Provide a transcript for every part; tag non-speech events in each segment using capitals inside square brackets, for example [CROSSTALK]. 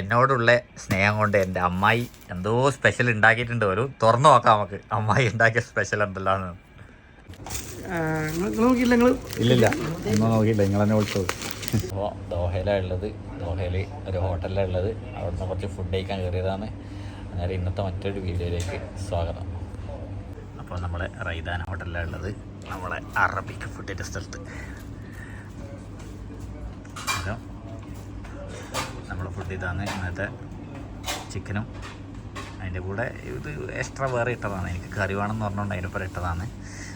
എന്നോടുള്ള സ്നേഹം കൊണ്ട് എന്റെ അമ്മായി എന്തോ സ്പെഷ്യൽ ഉണ്ടാക്കിയിട്ടുണ്ട്. ഒരു തുറന്നു നോക്കാം നമുക്ക്. അമ്മായി ഉണ്ടാക്കിയ സ്പെഷ്യൽ എന്തെല്ലാന്ന് നോക്കിയില്ല നിങ്ങൾ? ഇല്ലില്ല ഒന്നും നോക്കിയില്ല. നിങ്ങൾ തന്നെ വിളിച്ചത് അപ്പോൾ ദോഹയിലാണ് ഉള്ളത് ദോഹയിൽ ഒരു ഹോട്ടലിലാണ് ഉള്ളത് അവിടുന്ന് കുറച്ച് ഫുഡ് കഴിക്കാൻ കയറിയതാണ്. അന്നേരം ഇന്നത്തെ മറ്റൊരു വീഡിയോയിലേക്ക് സ്വാഗതം. അപ്പോൾ നമ്മൾ റൈദാൻ ഹോട്ടലിലാണ് ഉള്ളത് നമ്മളെ അറബിക് ഫുഡിന്റെ സ്ഥലത്ത് അന്നേരം നമ്മൾ ഫുഡ് ഇതാണ്. ഇന്നത്തെ ചിക്കനും അതിന്റെ കൂടെ ഇത് എക്സ്ട്രാ വേറെ ഇട്ടതാണ്. എനിക്ക് കറി വേണമെന്ന് പറഞ്ഞുകൊണ്ട് അതിനൊപ്പം ഇട്ടതാണ്.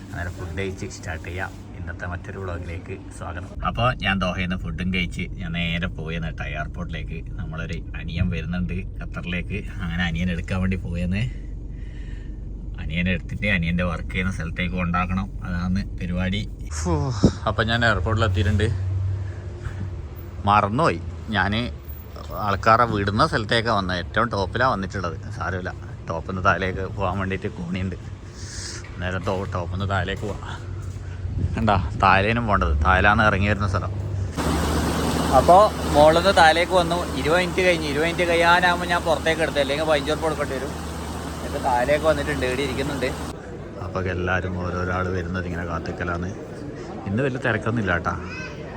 അന്നേരം ഫുഡ് കഴിച്ച് സ്റ്റാർട്ട് ചെയ്യാം. ഇന്നത്തെ മറ്റൊരു വ്ളോഗിലേക്ക് സ്വാഗതം. അപ്പോൾ ഞാൻ ദോഹയിൽ നിന്ന് ഫുഡും കഴിച്ച് ഞാൻ നേരെ പോയെന്ന് കേട്ടോ എയർപോർട്ടിലേക്ക് നമ്മളൊരു അനിയൻ വരുന്നുണ്ട് ഖത്തറിലേക്ക്. അങ്ങനെ അനിയൻ എടുക്കാൻ വേണ്ടി പോയെന്ന്. അനിയനെ എടുത്തിട്ട് അനിയന്റെ വർക്ക് ചെയ്യുന്ന സ്ഥലത്തേക്ക് കൊണ്ടാക്കണം. അതാണ് പരിപാടി. അപ്പം ഞാൻ എയർപോർട്ടിൽ എത്തിയിട്ടുണ്ട് മറന്നുപോയി. ഞാൻ ആൾക്കാരെ വിടുന്ന സ്ഥലത്തേക്കാണ് വന്നത് ഏറ്റവും ടോപ്പിലാണ് വന്നിട്ടുള്ളത്. സാരമില്ല. ടോപ്പിൽ താഴേക്ക് പോകാൻ വേണ്ടിയിട്ട് കൂണിയുണ്ട്. നേരെ ടോ ടോപ്പിൽ നിന്ന് താഴേക്ക് പോവാം. കണ്ടാ? താലേനും പോകേണ്ടത് താലാന്ന് ഇറങ്ങി വരുന്ന സ്ഥലം. അപ്പോൾ മുകളിൽ നിന്ന് താലേക്ക് വന്നു. ഇരുപത് മിനിറ്റ് കഴിഞ്ഞ്. ഇരുപത് മിനിറ്റ് കഴിയാനാകുമ്പോൾ ഞാൻ പുറത്തേക്ക് എടുത്തു അല്ലെങ്കിൽ പതിനഞ്ച് ഉറപ്പ് കൊടുക്കേണ്ടി വരും. എന്നിട്ട് താലേക്ക് വന്നിട്ടുണ്ട് ഇവിടെ ഇരിക്കുന്നുണ്ട്. അപ്പോൾ എല്ലാവരും ഓരോരാൾ വരുന്നത് ഇങ്ങനെ കാത്തിക്കലാണ്. ഇന്ന് വലിയ തിരക്കൊന്നും ഇല്ല കേട്ടാ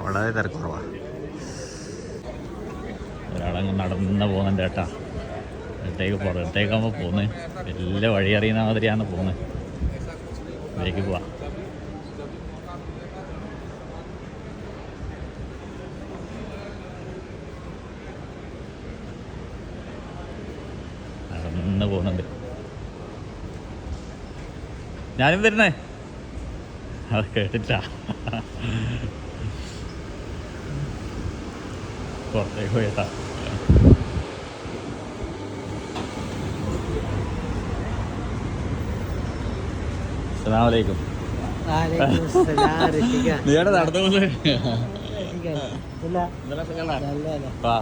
വളരെ തിരക്കുറവാണ് ഒരാളങ്ങ് നടന്ന് പോകുന്നുണ്ട് കേട്ടാ. ഇടത്തേക്ക് പുറത്തേക്കാകുമ്പോൾ പോകുന്നത് വലിയ വഴി അറിയുന്ന മാതിരിയാണ് പോകുന്നത് ഇതിലേക്ക് പോവാം. നടന്ന് പോകുന്നുണ്ട്. ഞാനും വരുന്നേ? അത് കേട്ടില്ല പുറത്തേക്ക് പോയിട്ടാ അസ്സലാമലൈക്കും നീടെ നടന്നു? [LAUGHS] പോകുന്നത് വാ.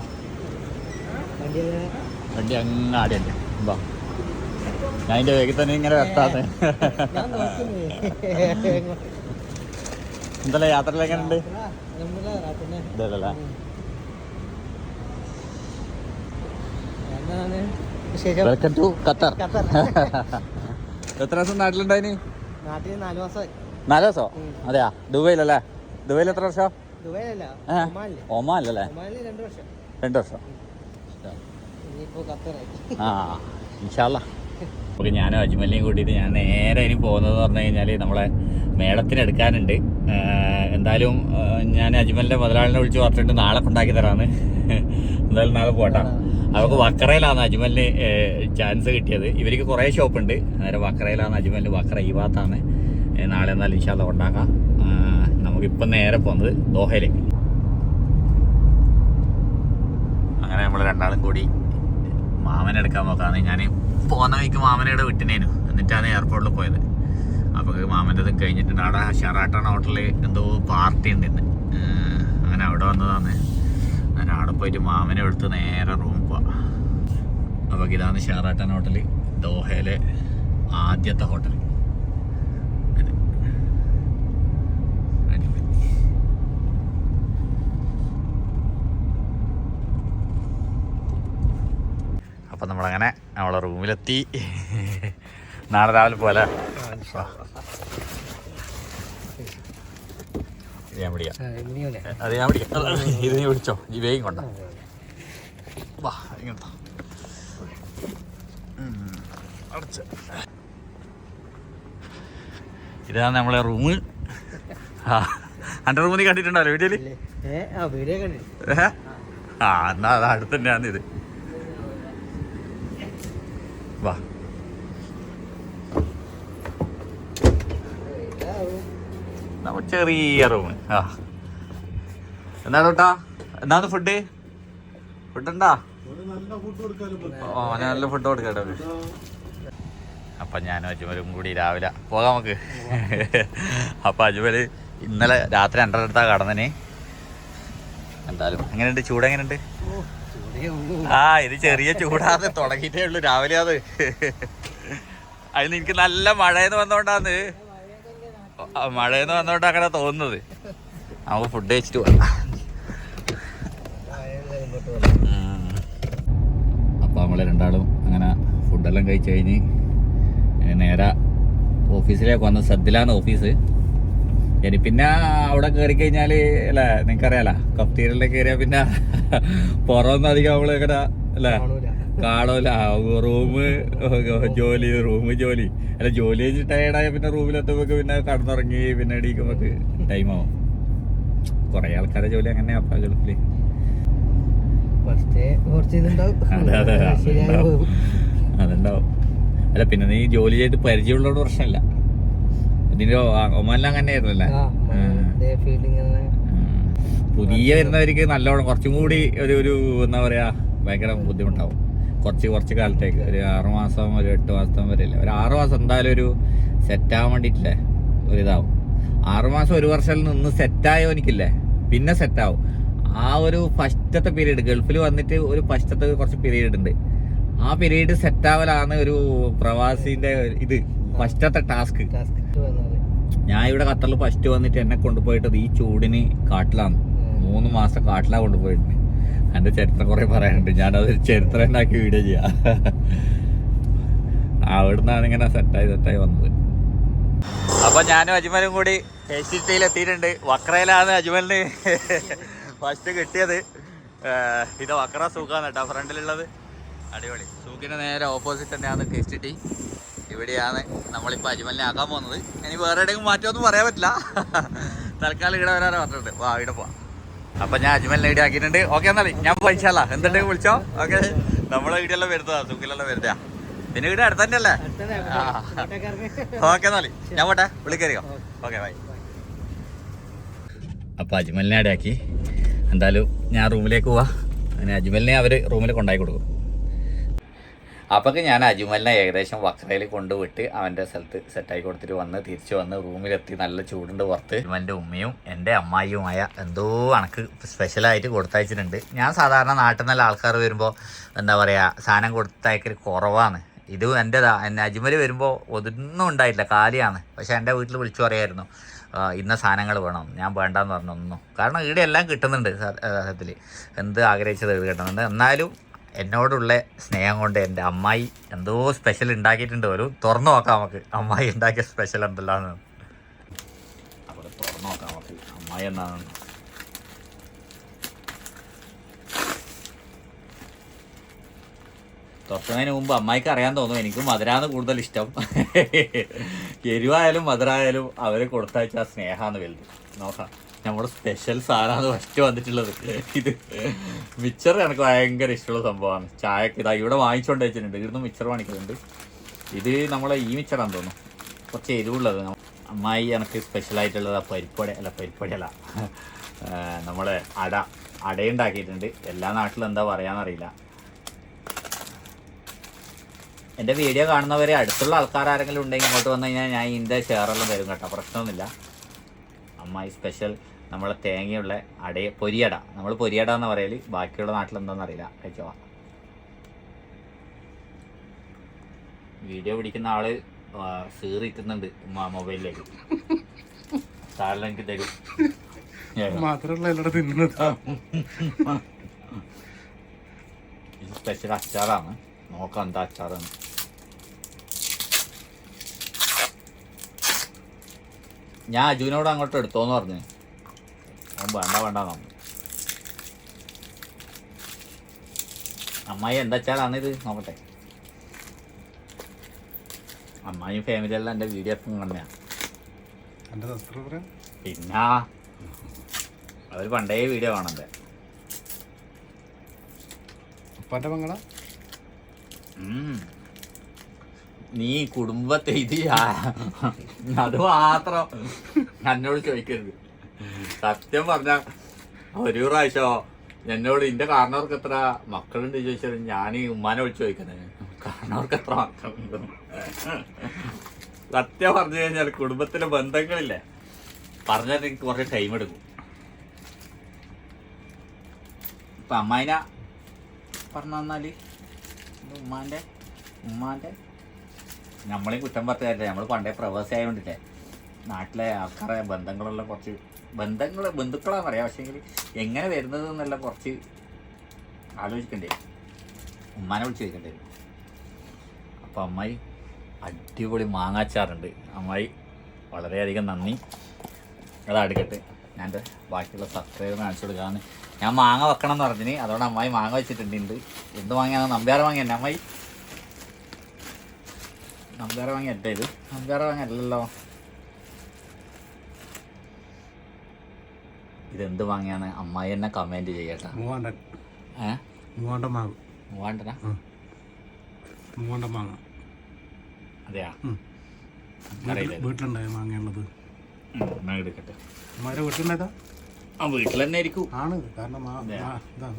വണ്ടി അങ്ങ് ആടിയല്ലേ വാ. ഞാൻ അതിന്റെ വേഗത്തിൽ തന്നെ ഇങ്ങനെ വെട്ടാന്ന് എന്തല്ലേ യാത്രയിലെങ്ങനെ ഉണ്ട് ഇതല്ലേ വെൽക്കം ടു ഖത്തർ. [LAUGHS] എത്ര ദിവസം നാട്ടിലുണ്ടായിനി നാട്ടിൽ നാല് മാസമായി നാല് ദിവസോ? അതെയാ? ദുബൈയിലല്ലേ? ദുബൈയിൽ എത്ര വർഷം? ദുബൈയിലല്ല ഏ? ഒമാനിൽ. ഒമാൻ അല്ലല്ലേ രണ്ട് വർഷം. രണ്ട് വർഷം. ആ ഇൻഷാല്ല നമുക്ക് ഞാനും അജ്മലിനെയും കൂട്ടിയിട്ട് ഞാൻ നേരെ ഇനി പോകുന്നത് പറഞ്ഞു കഴിഞ്ഞാൽ നമ്മളെ മേളത്തിന് എടുക്കാനുണ്ട്. എന്തായാലും ഞാൻ അജ്മലിന്റെ മുതലാളിനെ വിളിച്ച് പറഞ്ഞിട്ട് നാളെ കൊണ്ടാക്കി തരാമെന്ന് എന്തായാലും നാളെ പോട്ടാ. അവർക്ക് വക്കറയിലാണ് അജ്മലിന് ചാൻസ് കിട്ടിയത്. ഇവർക്ക് കുറേ ഷോപ്പുണ്ട്. അന്നേരം വക്കറയിലാണ് അജ്മലിന് വക്കറ ഈ ഭാഗത്താണ്. നാളെ എന്നാൽ ഇൻഷാല്ല കൊണ്ടാക്കാം. ആ, നമുക്കിപ്പം നേരെ പോകുന്നത് ദോഹയിലേക്ക്. അങ്ങനെ നമ്മൾ രണ്ടാളും കൂടി മാമനെ എടുക്കാൻ നോക്കാന്ന് ഞാൻ പോകുന്ന വഴിക്ക് മാമനയുടെ വിട്ടിനേനു. എന്നിട്ടാണ് എയർപോർട്ടിൽ പോയത്. അപ്പോൾ മാമന്റെ ഇത് കഴിഞ്ഞിട്ടുണ്ട്. അവിടെ ഷെറാട്ടൺ ഹോട്ടലിൽ എന്തോ പാർട്ടി ഉണ്ട് ഇന്ന് അങ്ങനെ അവിടെ വന്നതാണ്. അങ്ങനെ അവിടെ പോയിട്ട് മാമനെ എടുത്ത് നേരെ റൂമിൽ പോവാം. അപ്പോൾ ഇതാണ് ഷെറാട്ടൺ ഹോട്ടൽ ദോഹയിലെ ആദ്യത്തെ ഹോട്ടൽ ഇത്. അടിപൊളി അപ്പം നമ്മളങ്ങനെ നമ്മളെ റൂമിലെത്തി. നാളെ രാവിലെ പോലെ ഞാൻ പിടിക്കാം. അത് ഞാൻ പിടിക്കാം. ഇത് നീ പിടിച്ചോ? ഈ വേഗം കൊണ്ട. വാ ഇങ്ങനത്തെ അടച്ച്. ഇതാണ് നമ്മളെ റൂമ്. ആ എന്റെ റൂമിൽ കണ്ടിട്ടുണ്ടല്ലോ വീട്ടിൽ ആ എന്നാ അത് അടുത്ത് തന്നെയാണ് ഇത് വാ നമ്മ ചെറിയ റൂം ആ. എന്നാ കേട്ടാ എന്നാന്ന് ഫുഡ് ഫുഡ് ഉണ്ടാ? ഓ നല്ല ഫുഡ് കൊടുക്കട്ടെ. അപ്പം ഞാനും അജ്മലും കൂടി രാവിലെ പോകാം നമുക്ക്. അപ്പം അജ്മൽ ഇന്നലെ രാത്രി രണ്ടര അടുത്താണ് കടന്നിന്. എന്തായാലും എങ്ങനെയുണ്ട്? ചൂട് എങ്ങനെയുണ്ട്? ആ ഇത് ചെറിയ ചൂടാന്ന് തുടങ്ങിയിട്ടേ ഉള്ളൂ രാവിലെ അത്. അതിന് എനിക്ക് നല്ല മഴയെന്ന് വന്നോണ്ടാന്ന്. മഴയെന്ന് വന്നോണ്ടാ അങ്ങനെ തോന്നുന്നത്. നമുക്ക് ഫുഡ് കഴിച്ചിട്ട് പോവാം അപ്പൊ നമ്മൾ രണ്ടാളും അങ്ങനെ ഫുഡെല്ലാം കഴിച്ച് കഴിഞ്ഞ് നേരെ ഓഫീസിലേക്ക് വന്ന സദ്ദിലാണ് ഓഫീസ്. ഇനി പിന്നെ അവിടെ കയറി കഴിഞ്ഞാൽ അല്ലേ നിങ്ങക്കറിയാലോ കഫ്തീരിലേക്ക് കയറിയാൽ പിന്നെ പുറമൊന്നും അധികം അവൾ ഇങ്ങനെ അല്ലേ? കാണൂല. കാണൂല റൂം ജോലി റൂം ജോലി. അല്ല ജോലി കഴിഞ്ഞ് ടയർഡായ പിന്നെ റൂമിലെത്തുമ്പോ പിന്നെ കടന്നുറങ്ങി പിന്നെ എണീക്കുമ്പോ ടൈം ആവും. കൊറേ ആൾക്കാരെ ജോലി അങ്ങനെയാ അപ്പ ഗൾഫിൽ. അതുണ്ടാവും. അല്ല പിന്നെ നീ ജോലി ചെയ്ത് പരിചയമുള്ളതുകൊണ്ട് പ്രശ്നമില്ല ഇതിന്റെ ഒമാനിൽ അങ്ങനെ ആയിരുന്നല്ലേ പുതിയ വരുന്നവർക്ക് നല്ലോണം കുറച്ചും കൂടി ഒരു ഒരു എന്താ പറയാ ഭയങ്കര ബുദ്ധിമുട്ടാവും. കുറച്ച് കുറച്ച് കാലത്തേക്ക്. ഒരു ആറ് മാസം ഒരു എട്ട് മാസം വരെ ഇല്ല? ഒരു ആറ് മാസം എന്തായാലും ഒരു സെറ്റാവാൻ വേണ്ടിയിട്ടില്ലേ? ഒരു ഇതാവും. ആറ് മാസം ഒരു വർഷം നിന്ന് സെറ്റായോ എനിക്കില്ലേ? പിന്നെ സെറ്റാവും ആ ഒരു ഫസ്റ്റത്തെ പീരീഡ് ഗൾഫിൽ വന്നിട്ട് ഒരു ഫസ്റ്റത്തെ കുറച്ച് പീരീഡ് ഉണ്ട്. ആ പീരീഡ് സെറ്റാവലാണ് ഒരു പ്രവാസിന്റെ ഇത് ഫസ്റ്റത്തെ ടാസ്ക് ഞാൻ ഇവിടെ ഖത്തറിൽ ഫസ്റ്റ് വന്നിട്ട് എന്നെ കൊണ്ടുപോയിട്ടത് ഈ ചൂടിന് കാട്ടിലാണ്. മൂന്ന് മാസം കാട്ടിലാണ് കൊണ്ടുപോയിട്ടുണ്ട് എന്റെ ചരിത്രം കുറേ പറയാനുണ്ട്. ഞാനത് ചരിത്രം ഉണ്ടാക്കി വീഡിയോ ചെയ്യാം. അവിടുന്നാണ് ഇങ്ങനെ സെറ്റായി സെറ്റായി വന്നത്. അപ്പൊ ഞാനും അജ്മലും കൂടി ടിയിൽ എത്തിയിട്ടുണ്ട്. വക്രയിലാണ് അജ്മലിന് ഫസ്റ്റ് കിട്ടിയത്. ഇത് വക്ര സൂക്കാണ് കേട്ടോ. ഫ്രണ്ടിലുള്ളത് അടിപൊളി. സൂക്കിന് നേരെ ഓപ്പോസിറ്റ് തന്നെയാണ് കെ സി ടി ഇവിടെയാണ് നമ്മളിപ്പോൾ അജ്മലിനെ ആക്കാൻ പോകുന്നത്. ഇനി വേറെ എവിടെയെങ്കിലും മാറ്റമൊന്നും പറയാൻ പറ്റില്ല. തൽക്കാലം ഇവിടെ വരാനാണ് പറഞ്ഞിട്ടുണ്ട്. വാ ഇവിടെ പോവാം. അപ്പൊ ഞാൻ അജ്മലിനെ ഇവിടെ ആക്കിയിട്ടുണ്ട്. ഓക്കെ എന്നാലേ ഞാൻ പൈസല്ല എന്തുണ്ടെങ്കിൽ വിളിച്ചോ? ഓക്കെ നമ്മളെ വീട്ടിലെ വരുന്നതാ സൂക്കിലെല്ലാം വരുന്നതാ. പിന്നെ വീട് അടുത്ത് തന്നെയല്ലേ? അല്ലേ ഓക്കെ എന്നാലേ ഞാൻ പോട്ടെ. വിളിക്കറിയോ ഓക്കെ ബൈ അപ്പൊ അജ്മലിനെ അടയാക്കി എന്തായാലും ഞാൻ റൂമിലേക്ക് പോവാ. അങ്ങനെ അജ്മലിനെ അവർ റൂമിൽ കൊണ്ടായി കൊടുക്കും. അപ്പൊക്കെ ഞാൻ അജുമലിനെ ഏകദേശം വക്രയിൽ കൊണ്ടുവിട്ട് അവന്റെ സ്ഥലത്ത് സെറ്റായി കൊടുത്തിട്ട് വന്ന് തിരിച്ചു വന്ന് റൂമിലെത്തി. നല്ല ചൂടുണ്ട് പുറത്ത്. അജുമലിന്റെ ഉമ്മയും എന്റെ അമ്മായിയുമായ എന്തോ കണക്ക് സ്പെഷ്യലായിട്ട് കൊടുത്തയച്ചിട്ടുണ്ട്. ഞാൻ സാധാരണ നാട്ടിൽ നിന്നുള്ള ആൾക്കാർ വരുമ്പോൾ എന്താ പറയുക സാധനം കൊടുത്തയക്കൽ കുറവാണ്. ഇത് എന്റെതാ എന്നെ അജ്മൽ വരുമ്പോൾ ഒന്നും ഉണ്ടായില്ല കാലിയാണ്. പക്ഷെ എന്റെ വീട്ടിൽ വിളിച്ചു പറയായിരുന്നു ഇന്ന സാധനങ്ങൾ വേണം. ഞാൻ വേണ്ടെന്ന് പറഞ്ഞു ഒന്നും കാരണം ഇവിടെ എല്ലാം കിട്ടുന്നുണ്ട് സത്യത്തിൽ എന്ത് ആഗ്രഹിച്ചത് കിട്ടുന്നുണ്ട് എന്നാലും എന്നോടുള്ള സ്നേഹം കൊണ്ട് എന്റെ അമ്മായി എന്തോ സ്പെഷ്യൽ ഉണ്ടാക്കിയിട്ടുണ്ട്. ഒരു തുറന്നു നോക്കാം നമുക്ക്. അമ്മായി ഉണ്ടാക്കിയ സ്പെഷ്യൽ എന്തെല്ലാന്ന് അവിടെ തുറന്നു നോക്കാം നമുക്ക്. അമ്മായി എന്നാണ്? തുറക്കുന്നതിന് മുമ്പ് അമ്മായിക്ക് അറിയാൻ തോന്നും. എനിക്ക് മധുരാന്ന് കൂടുതൽ ഇഷ്ടം. എരിവായാലും മധുരായാലും അവർ കൊടുത്തയച്ച സ്നേഹമാണ് വലുത്. നോക്കാം. നമ്മുടെ സ്പെഷ്യൽ സാധനമാണ് ഫസ്റ്റ് വന്നിട്ടുള്ളത്. ഇത് മിച്ചർ എനിക്ക് ഭയങ്കര ഇഷ്ടമുള്ള സംഭവമാണ്. ചായക്ക് ഇതാ ഇവിടെ വാങ്ങിച്ചുകൊണ്ട് വെച്ചിട്ടുണ്ട്. ഇവിടുന്ന് മിച്ചർ വാങ്ങിക്കുന്നുണ്ട്. ഇത് നമ്മളെ ഈ മിച്ചറാന്ന് തോന്നുന്നു. കുറച്ച് എരിവുള്ളത്. അമ്മായി എനിക്ക് സ്പെഷ്യലായിട്ടുള്ളത് പരിപ്പട അല്ല പരിപ്പടയല്ല നമ്മളെ അട. അടയുണ്ടാക്കിയിട്ടുണ്ട്. എല്ലാ നാട്ടിലും എന്താ പറയാന്നറിയില്ല എന്റെ വീഡിയോ കാണുന്നവരെ അടുത്തുള്ള ആൾക്കാർ ആരെങ്കിലും ഉണ്ടെങ്കിൽ ഇങ്ങോട്ട് വന്നു കഴിഞ്ഞാൽ ഞാൻ ഇതിന്റെ ഷെയറെല്ലാം തരും കേട്ടോ. പ്രശ്നമൊന്നുമില്ല. അമ്മായി സ്പെഷ്യൽ നമ്മളെ തേങ്ങയുള്ള അട പൊരിയട. നമ്മൾ പൊരിയട എന്ന് പറയൽ ബാക്കിയുള്ള നാട്ടിൽ എന്താണെന്ന് അറിയില്ല കഴിച്ചോ വീഡിയോ പിടിക്കുന്ന ആൾ സീറിക്കുന്നുണ്ട് മൊബൈലിലേക്ക്. സാറിന് എനിക്ക് തരും. [LAUGHS] മാത്രല്ല എല്ലാടെ തിന്നുന്നത്. ഇത് സ്പെഷ്യൽ അച്ചാറാണ്. നോക്കാം എന്താ അച്ചാറാണ്. ഞാൻ അജുവിനോട് അങ്ങോട്ട് എടുത്തോന്ന് പറഞ്ഞു. വേണ്ട വേണ്ട അമ്മായി എന്താ ഇത്? നോക്കട്ടെ. അമ്മായും ഫാമിലിയെല്ലാം എന്റെ വീഡിയോ എപ്പം കണ്ടാണ് പിന്നെ അവർ പണ്ടേ വീഡിയോ കാണണ്ടേ? മംഗള നീ കുടുംബത്തെ ഇത് അത് മാത്രം എന്നോട് ചോദിക്കരുത്. സത്യം പറഞ്ഞ ഒരു പ്രാവശ്യമോ എന്നോട് ഇന്റെ കാരണവർക്ക് എത്ര മക്കളുണ്ട്? ചോദിച്ചാൽ ഞാൻ ഈ ഉമ്മാനെ വിളിച്ചു ചോദിക്കുന്നത്. കാരണവർക്ക് എത്ര മക്കളുണ്ട്? സത്യം പറഞ്ഞു കഴിഞ്ഞാൽ കുടുംബത്തിലെ ബന്ധങ്ങളില്ലേ പറഞ്ഞാൽ എനിക്ക് കുറച്ച് ടൈം എടുക്കും. ഇപ്പൊ അമ്മായിന പറഞ്ഞു തന്നാൽ ഉമ്മാന്റെ ഉമ്മാന്റെ. നമ്മളെയും കുറ്റം പറഞ്ഞല്ലേ നമ്മൾ പണ്ടേ പ്രവാസി ആയതുകൊണ്ടില്ലേ നാട്ടിലെ ആൾക്കാരെ ബന്ധങ്ങളെല്ലാം കുറച്ച് ബന്ധങ്ങൾ ബന്ധുക്കളാന്ന് പറയാം. പക്ഷേങ്കിൽ എങ്ങനെ വരുന്നത് എന്നുള്ള കുറച്ച് ആലോചിക്കണ്ടേ. ഉമ്മാനെ വിളിച്ച് ചോദിക്കണ്ടേ. അപ്പോൾ അമ്മായി അടിപൊളി മാങ്ങാച്ചാറുണ്ട്. അമ്മായി വളരെയധികം നന്ദി. അതാ എടുക്കട്ടെ ഞാൻ ബാക്കിയുള്ള സബ്സ്ക്രൈബർ കാണിച്ചു കൊടുക്കാമെന്ന് ഞാൻ മാങ്ങ വെക്കണം എന്ന് പറഞ്ഞിന്. അതുകൊണ്ട് അമ്മായി മാങ്ങ വെച്ചിട്ടുണ്ട് എന്ത് വാങ്ങിയാണ് നമ്പ്യാറ് വാങ്ങി തന്നെ അമ്മായി. നമ്പ്യാറ് വാങ്ങി അല്ല ഇത്. നമ്പ്യാറ് വാങ്ങി ഇതെന്ത് വാങ്ങിയാണ്? അമ്മായി എന്നെ കമന്റ് ചെയ്യട്ടെ. മൂവാണ്ടൻ. ഏ? മൂവാണ്ടൻ മാങ്ങ. മൂവാണ്ടനാ? മൂവാണ്ടൻ മാങ്ങ. അതെയാ. വീട്ടിലുണ്ടായ മാങ്ങയുള്ളത് എന്നാ എടുക്കട്ടെ. അമ്മയുടെ വീട്ടിലുണ്ടായതാ? ആ വീട്ടിൽ തന്നെ ആയിരിക്കും. ആണ് കാരണം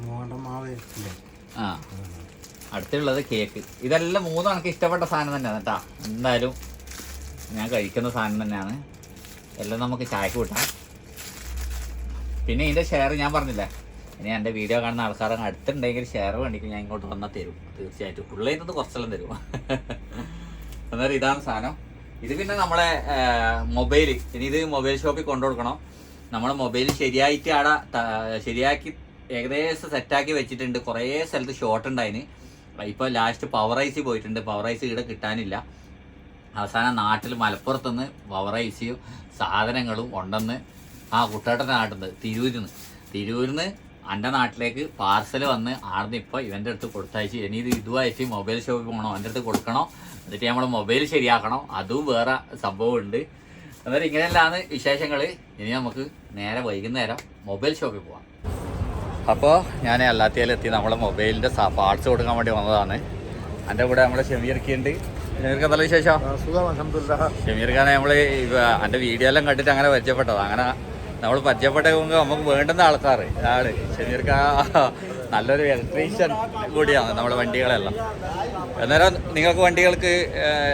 മൂവാണ്ടൻ മാവേ. ആ. അടുത്തുള്ളത് കേക്ക്. ഇതെല്ലാം മൂന്നും എനിക്ക് ഇഷ്ടപ്പെട്ട സാധനം തന്നെയാണ് കേട്ടാ. എന്തായാലും ഞാൻ കഴിക്കുന്ന സാധനം തന്നെയാണ്. എല്ലാം നമുക്ക് ചായക്ക് കൂട്ടാം. പിന്നെ ഇതിന്റെ ഷെയർ ഞാൻ പറഞ്ഞില്ല? ഇനി എന്റെ വീഡിയോ കാണുന്ന ആൾക്കാർ അടുത്തുണ്ടെങ്കിൽ ഷെയർ വേണ്ടിക്ക് ഞാൻ ഇങ്ങോട്ട് വന്നാൽ തരും. തീർച്ചയായിട്ടും. നിന്ന് കുറച്ചെല്ലാം തരും. [LAUGHS] അന്നേരം ഇതാണ് സാധനം. ഇത് പിന്നെ നമ്മളെ മൊബൈൽ ഇനി ഇത് മൊബൈൽ ഷോപ്പിൽ കൊണ്ടു കൊടുക്കണം. നമ്മളെ മൊബൈൽ ശരിയായിട്ട് ആടെ ശരിയാക്കി ഏകദേശം സെറ്റാക്കി വെച്ചിട്ടുണ്ട്. കുറേ സ്ഥലത്ത് ഷോർട്ട് ഉണ്ടായിന്. ഇപ്പോൾ ലാസ്റ്റ് പവർ ഐസ് പോയിട്ടുണ്ട്. പവർ ഐസ് ഇവിടെ കിട്ടാനില്ല. അവസാനം നാട്ടിൽ മലപ്പുറത്തുനിന്ന് പവർ ഐസിയും സാധനങ്ങളും ഉണ്ടെന്ന് ആ കുട്ടേട്ടന്റെ നാട്ടിൽ നിന്ന് തിരൂരിൽ നിന്ന് തിരൂരിൽ നിന്ന് എന്റെ നാട്ടിലേക്ക് പാർസൽ വന്ന് ആടുന്ന് ഇപ്പോൾ ഇവന്റെ അടുത്ത് കൊടുത്തയച്ച്. ഇനി ഇത് ഇതുമായിട്ട് മൊബൈൽ ഷോപ്പിൽ പോകണോ? എന്റെ അടുത്ത് കൊടുക്കണോ? എന്നിട്ട് നമ്മൾ മൊബൈൽ ശരിയാക്കണം? അതും വേറെ സംഭവമുണ്ട്. അന്നേരം ഇങ്ങനെയല്ലാന്ന് വിശേഷങ്ങൾ ഇനി നമുക്ക് നേരെ വൈകുന്നേരം മൊബൈൽ ഷോപ്പിൽ പോവാം. അപ്പോൾ ഞാൻ അല്ലാത്തേലെത്തി നമ്മളെ മൊബൈലിന്റെ പാർട്സ് കൊടുക്കാൻ വേണ്ടി വന്നതാണ്. എന്റെ കൂടെ നമ്മളെ ഷമീർക്കുണ്ട് ഷമീർക്ക് വിശേഷം? ഷമീർ ഖാനെ നമ്മൾ എന്റെ വീഡിയോ എല്ലാം കണ്ടിട്ട് അങ്ങനെ പരിചയപ്പെട്ടത്. അങ്ങനെ നമ്മൾ പരിചയപ്പെട്ടെങ്കിൽ നമുക്ക് വേണ്ടുന്ന ആൾക്കാർ ആൾ. ഷമീർ ഖാ നല്ലൊരു ഇലക്ട്രീഷ്യൻ കൂടിയാണ് നമ്മുടെ വണ്ടികളെല്ലാം. അന്നേരം നിങ്ങൾക്ക് വണ്ടികൾക്ക്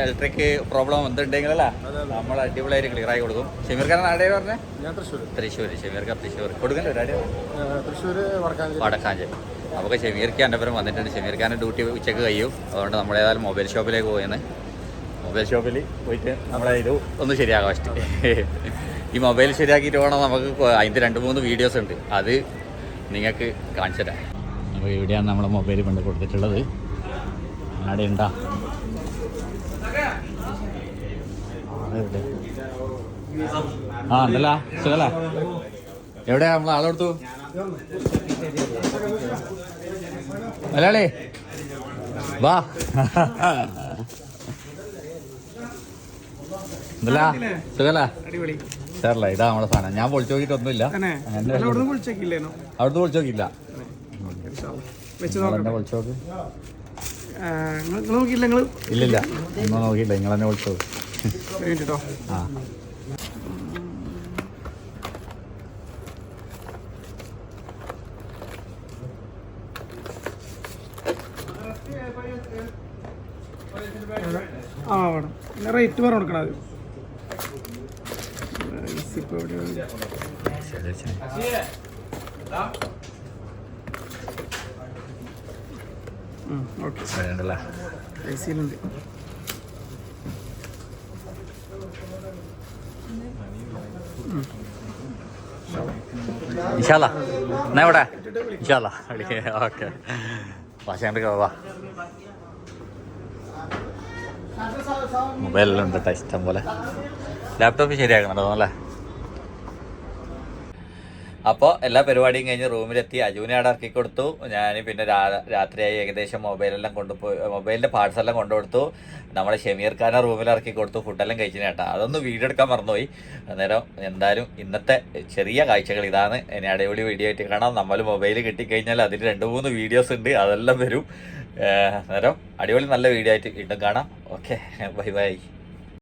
ഇലക്ട്രിക് പ്രോബ്ലം എന്തുണ്ടെങ്കിലല്ല നമ്മൾ അടിപൊളിയായിട്ട് ക്ലിയർ ആയി കൊടുക്കും. ഷെമീർക്കാരൻ ആടെ പറഞ്ഞേ? ഞാൻ തൃശ്ശൂർ തൃശ്ശൂർ ഷെമീർക്ക തൃശ്ശൂർ കൊടുക്കണ്ടേ ഒരാടെ തൃശ്ശൂർ വടക്കാഞ്ചേരി. വടക്കാഞ്ചേരി. ഷെമീർക്ക ഷമീർ ഖാന്റെ പേരും വന്നിട്ടുണ്ട്. ഷമീർ ഡ്യൂട്ടി ഉച്ചയ്ക്ക് കഴിയും. അതുകൊണ്ട് നമ്മൾ ഏതായാലും മൊബൈൽ ഷോപ്പിലേക്ക് പോയെന്ന്. മൊബൈൽ ഷോപ്പിൽ പോയിട്ട് നമ്മളെ ഇത് ഒന്ന് ശരിയാകാം ഫസ്റ്റ് ഈ മൊബൈൽ ശരിയാക്കിയിട്ട് വേണം നമുക്ക് അതിന്റെ രണ്ട് മൂന്ന് വീഡിയോസ് ഉണ്ട്. അത് നിങ്ങൾക്ക് കാണിച്ചു തരാം. അപ്പോൾ ഇവിടെയാണ് നമ്മളെ മൊബൈൽ കൊണ്ട് കൊടുത്തിട്ടുള്ളത്. അവിടെ ഉണ്ടാ? ആ ഉണ്ടല്ല. എവിടെയാ? നമ്മൾ ആളെടുത്തു മലയാളി വാ. എന്തല്ല സുഖല്ല? അടിപൊളി. സാറല്ല ഇതാ നമ്മുടെ സാധനം. ഞാൻ പൊളിച്ചു നോക്കിയിട്ടൊന്നുമില്ല തന്നെ. അവിടുന്ന് വിളിച്ചു നോക്കില്ല പൊളിച്ചു നോക്കിയില്ല. നിങ്ങൾ എന്നെ പൊളിച്ചു നോക്ക്. നിങ്ങൾ നോക്കിയില്ല നിങ്ങൾ? ഇല്ലില്ല. ഒന്നും നോക്കിയില്ല. നിങ്ങൾ നോക്ക്. കേട്ടോ ആ. ആ വേണം. പിന്നെ റേറ്റ് പറഞ്ഞു കൊടുക്കണം അത് പൈസ ഇപ്പൊ എവിടെയാണ്? ശരി ശരി ഉം, ഓക്കെ വേണ്ടല്ലേ പൈസയിലുണ്ട് ഇൻഷാല്ല എന്നാ ഇവിടെ ഇഷാല ഓക്കെ വാശാണ്ട് വാ. മൊബൈലെല്ലാം ഉണ്ട് ഇഷ്ടം പോലെ. ലാപ്ടോപ്പ് ശരിയാക്കണം അല്ലേ? അപ്പോൾ എല്ലാ പരിപാടിയും കഴിഞ്ഞ് റൂമിലെത്തി. അജുവിനെ അവിടെ ഇറക്കി കൊടുത്തു. ഞാൻ പിന്നെ രാത്രിയായി ഏകദേശം മൊബൈലെല്ലാം കൊണ്ടുപോയി മൊബൈലിന്റെ പാർട്സ് എല്ലാം കൊണ്ടുകൊടുത്തു നമ്മളെ ഷമീർ ഖാനെ റൂമിൽ ഇറക്കി കൊടുത്തു. ഫുഡെല്ലാം കഴിച്ചിന് കേട്ടോ. അതൊന്നും വീഡിയോ എടുക്കാൻ മറന്നുപോയി. അന്നേരം എന്തായാലും ഇന്നത്തെ ചെറിയ കാഴ്ചകൾ ഇതാണ്. ഇനി അടിപൊളി വീഡിയോ ആയിട്ട് കാണാം. നമ്മൾ മൊബൈൽ കിട്ടിക്കഴിഞ്ഞാൽ അതിൽ രണ്ട് മൂന്ന് വീഡിയോസ് ഉണ്ട്. അതെല്ലാം വരും. അന്നേരം അടിപൊളി നല്ല വീഡിയോ ആയിട്ട് വീണ്ടും കാണാം. Okay bye bye